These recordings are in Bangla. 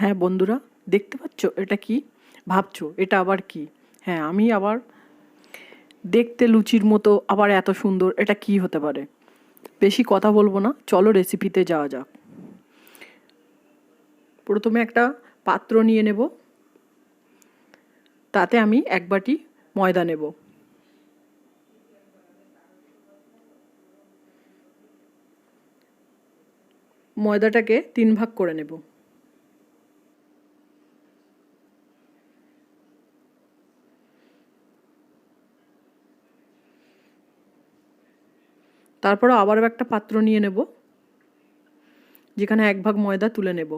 হ্যাঁ বন্ধুরা, দেখতে পাচ্ছ? এটা কি? ভাবছ, এটা আবার কি? হ্যাঁ আমি আবার দেখতে লুচির মতো, আবার এত সুন্দর, এটা কি হতে পারে? বেশি কথা বলব না, চলো রেসিপিতে যাওয়া যাক। প্রথমে একটা পাত্র নিয়ে নেব। তাতে আমি এক বাটি ময়দা নেব। ময়দাটাকে তিন ভাগ করে নেব। তারপর আবারও একটা পাত্র নিয়ে নেব যেখানে এক ভাগ ময়দা তুলে নেব।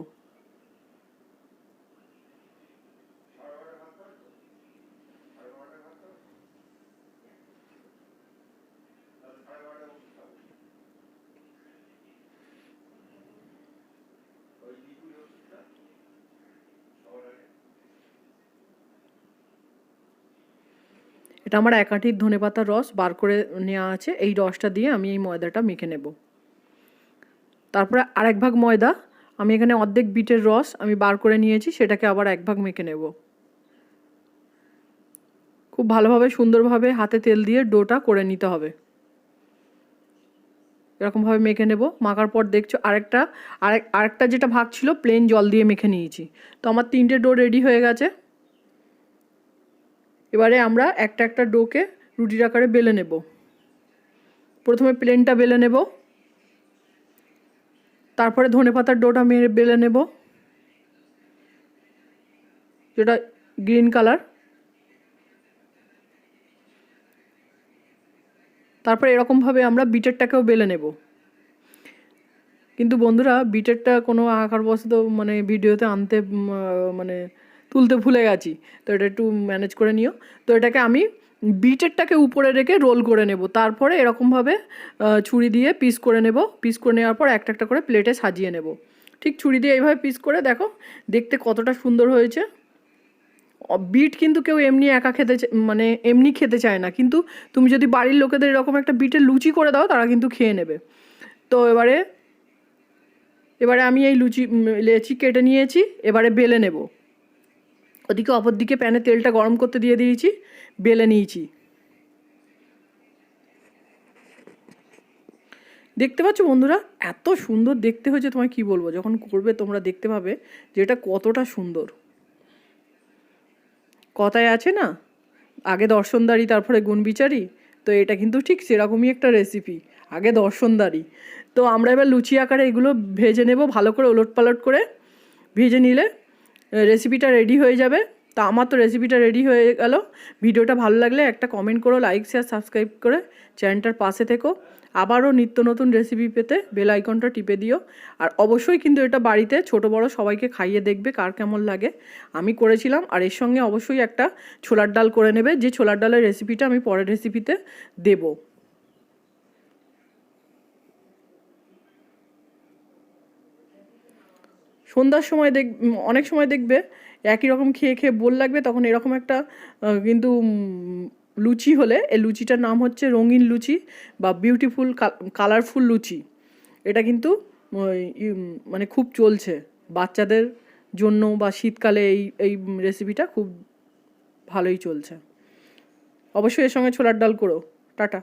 এটা আমার এক আঁটির ধনে পাতার রস বার করে নেওয়া আছে। এই রসটা দিয়ে আমি এই ময়দাটা মেখে নেব। তারপরে আরেক ভাগ ময়দা। আমি এখানে অর্ধেক বিটের রস আমি বার করে নিয়েছি, সেটাকে আবার এক ভাগ মেখে নেব। খুব ভালোভাবে, সুন্দরভাবে হাতে তেল দিয়ে ডোটা করে নিতে হবে। এরকমভাবে মেখে নেব। মাখার পর দেখছ আরেকটা, আরেক, আরেকটা যেটা ভাগ ছিল প্লেন জল দিয়ে মেখে নিয়েছি। তো আমার তিনটে ডো রেডি হয়ে গেছে। এবারে আমরা একটা একটা ডোকে রুটির আকারে বেলে নেব। প্রথমে প্লেনটা বেলে নেব। তারপরে ধনে পাতার ডোটা মেরে বেলে নেব। যেটা গ্রিন কালার তারপরে এরকমভাবে আমরা বিটেরটাকেও বেলে নেব। কিন্তু বন্ধুরা বিটেরটা কোনো আঁকার বশত মানে ভিডিওতে আনতে মানে তুলতে ভুলে গেছি। তো এটা একটু ম্যানেজ করে নিও। তো এটাকে আমি বিটেরটাকে উপরে রেখে রোল করে নেব। তারপরে এরকমভাবে ছুরি দিয়ে পিস করে নেব। পিস করে নেওয়ার পর একটা একটা করে প্লেটে সাজিয়ে নেব। ঠিক ছুরি দিয়ে এইভাবে পিস করে দেখো, দেখতে কতটা সুন্দর হয়েছে। বিট কিন্তু কেউ এমনি একা খেতে মানে এমনি খেতে চায় না। কিন্তু তুমি যদি বাড়ির লোকেদের এরকম একটা বিটের লুচি করে দাও, তারা কিন্তু খেয়ে নেবে। তো এবারে এবারে আমি এই লুচি লেচি কেটে নিয়েছি। এবারে বেলে নেব। ওদিকে অপর দিকে প্যানে তেলটা গরম করতে দিয়ে দিয়েছি, বেলে নিয়েছি। দেখতে পাচ্ছ বন্ধুরা, এত সুন্দর দেখতে হয়েছে, তোমায় কি বলব? যখন করবে তোমরা দেখতে পাবে যে এটা কতটা সুন্দর। কথায় আছে না, আগে দর্শনদারি, তারপরে গুণবিচারি তো এটা কিন্তু ঠিক সেরকমই একটা রেসিপি আগে দর্শনদারি। তো আমরা এবার লুচি আকারে এগুলো ভেজে নেব, ভালো করে ওলট পালট করে ভেজে নিলে রেসিপিটা রেডি হয়ে যাবে। তা আমার তো রেসিপিটা রেডি হয়ে গেল। ভিডিওটা ভালো লাগলে একটা কমেন্ট করো লাইক শেয়ার সাবস্ক্রাইব করে চ্যানেলটার পাশে থেকো। আবারও নিত্য নতুন রেসিপি পেতে বেল আইকনটা টিপে দিও। আর অবশ্যই কিন্তু এটা বাড়িতে ছোট, বড় সবাইকে খাইয়ে দেখবে কার কেমন লাগে। আমি করেছিলাম আর এর সঙ্গে অবশ্যই একটা ছোলার ডাল করে নেবে। যে ছোলার ডালের রেসিপিটা আমি পরের রেসিপিতে দেবো। সন্ধ্যার সময় দেখ অনেক সময় দেখবে একই রকম খেয়ে খেয়ে বোল লাগবে, তখন এরকম একটা কিন্তু লুচি হলে, এই লুচিটার নাম হচ্ছে রঙিন লুচি বা বিউটিফুল কালারফুল লুচি। এটা কিন্তু মানে খুব চলছে। বাচ্চাদের জন্য বা শীতকালে এই এই রেসিপিটা খুব ভালোই চলছে। অবশ্যই এর সঙ্গে ছোলার ডাল করো। টাটা।